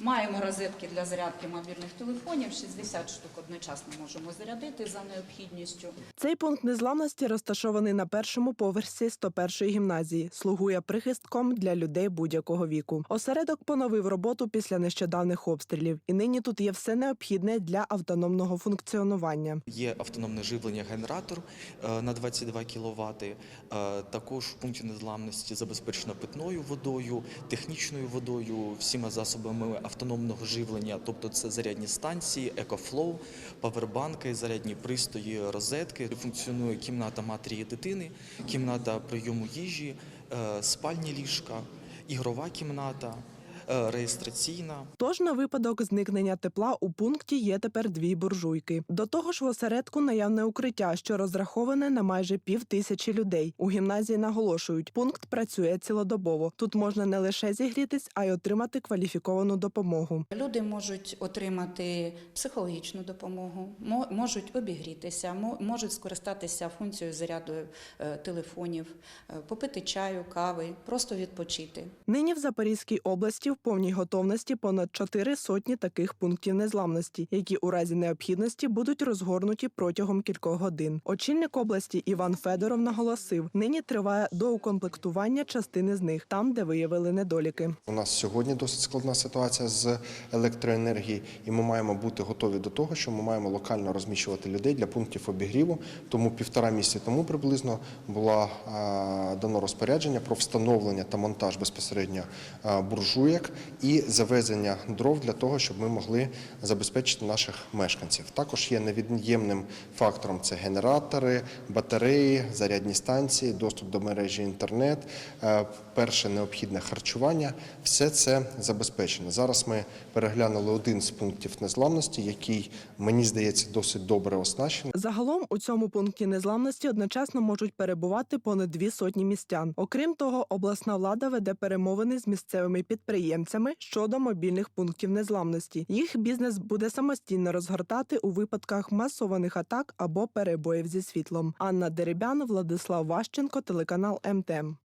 Маємо розетки для зарядки мобільних телефонів. 60 штук одночасно можемо зарядити за необхідністю. Цей пункт незламності розташований на першому поверсі 101-ї гімназії, слугує прихистком для людей будь-якого віку. Осередок поновив роботу після нещодавних обстрілів, і нині тут є все необхідне для автономного функціонування. Є автономне живлення генератор е, на 22 кВт. Також в пункті незламності забезпечено питною водою, технічною водою, всіма засобами автономного живлення, тобто це зарядні станції, екофлоу, павербанки, зарядні пристої, розетки. Функціонує кімната матері і дитини, кімната прийому їжі, е, спальні ліжка, ігрова кімната, реєстраційна. Тож на випадок зникнення тепла у пункті є тепер дві буржуйки. До того ж, в осередку наявне укриття, що розраховане на майже пів тисячі людей. У гімназії наголошують, пункт працює цілодобово. Тут можна не лише зігрітись, а й отримати кваліфіковану допомогу. Люди можуть отримати психологічну допомогу, мо- можуть обігрітися, мо- можуть скористатися функцією заряду е, телефонів, е, попити чаю, кави, просто відпочити. Нині в Запорізькій області в повній готовності понад чотири сотні таких пунктів незламності, які у разі необхідності будуть розгорнуті протягом кількох годин. Очільник області Іван Федоров наголосив: нині триває доукомплектування частини з них, там, де виявили недоліки. У нас сьогодні досить складна ситуація з електроенергією, і ми маємо бути готові до того, що ми маємо локально розміщувати людей для пунктів обігріву. Тому півтора місяці тому приблизно була дано розпорядження про встановлення та монтаж безпосередньо а, і завезення дров для того, щоб ми могли забезпечити наших мешканців. Також є невід'ємним фактором це генератори, батареї, зарядні станції, доступ до мережі інтернет, е, перше необхідне харчування. Все це забезпечено. Зараз ми переглянули один з пунктів незламності, який мені здається досить добре оснащений. Загалом у цьому пункті незламності одночасно можуть перебувати понад дві сотні містян. Окрім того, обласна влада веде перемовини з місцевими підприємцями щодо мобільних пунктів незламності. Їх бізнес буде самостійно розгортати у випадках масованих атак або перебоїв зі світлом. Анна Деребян, Владислав Ващенко, телеканал МТМ.